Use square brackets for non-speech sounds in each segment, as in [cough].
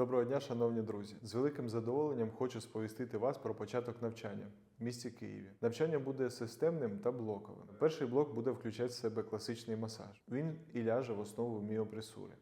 Доброго дня, шановні друзі! З великим задоволенням хочу сповістити вас про початок навчання в місті Києві. Навчання буде системним та блоковим. Перший блок буде включати в себе класичний масаж. Він і ляже в основу міопресури.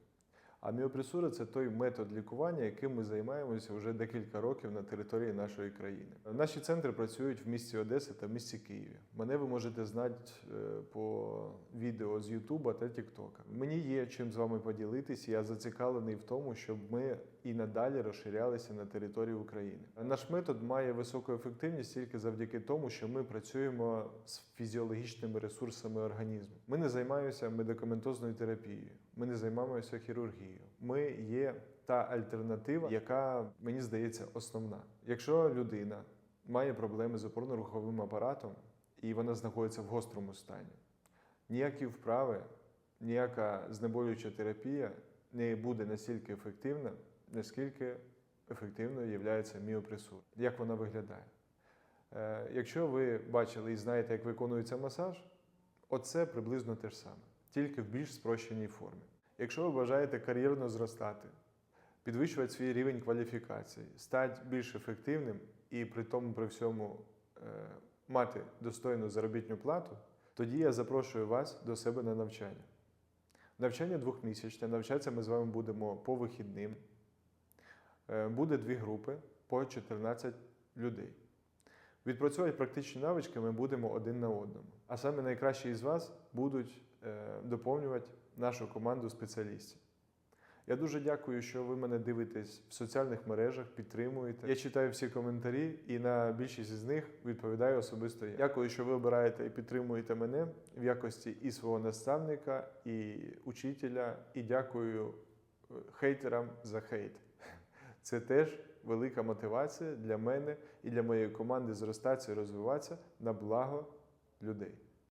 А міопресура це той метод лікування, яким ми займаємося вже декілька років на території нашої країни. Наші центри працюють в місті Одеса та в місті Києві. Мене ви можете знати е, по відео з Ютуба та Тіктока. Мені є чим з вами поділитися. Я зацікавлений в тому, щоб ми і надалі розширялися на території України. Наш метод має високу ефективність тільки завдяки тому, що ми працюємо з фізіологічними ресурсами організму. Ми не займаємося медикаментозною терапією, ми не займаємося хірургією. Ми є та альтернатива, яка мені здається основна. Якщо людина має проблеми з опорно-руховим апаратом і вона знаходиться в гострому стані, ніякі вправи, ніяка знеболююча терапія не буде настільки ефективна, наскільки ефективною є міопресура. Як вона виглядає? Е, Якщо ви бачили і знаєте, як виконується масаж, оце приблизно те ж саме, тільки в більш спрощеній формі. Якщо ви бажаєте кар'єрно зростати, підвищувати свій рівень кваліфікації, стати більш ефективним і при тому при всьому е, мати достойну заробітну плату, тоді я запрошую вас до себе на навчання. Навчання двохмісячне, навчатися ми з вами будемо по вихідним. Е, Буде дві групи по 14 людей. Відпрацьовувати практичні навички ми будемо один на одному. А саме найкращі із вас будуть е, доповнювати нашу команду спеціалістів. Я дуже дякую, що ви мене дивитесь в соціальних мережах, підтримуєте. Я читаю всі коментарі і на більшість з них відповідаю особисто я. Дякую, що ви обираєте і підтримуєте мене в якості і свого наставника, і учителя, і дякую е, хейтерам за хейт. [laughs] Це теж велика мотивація для мене і для моєї команди зростатися і розвиватися на благо людей.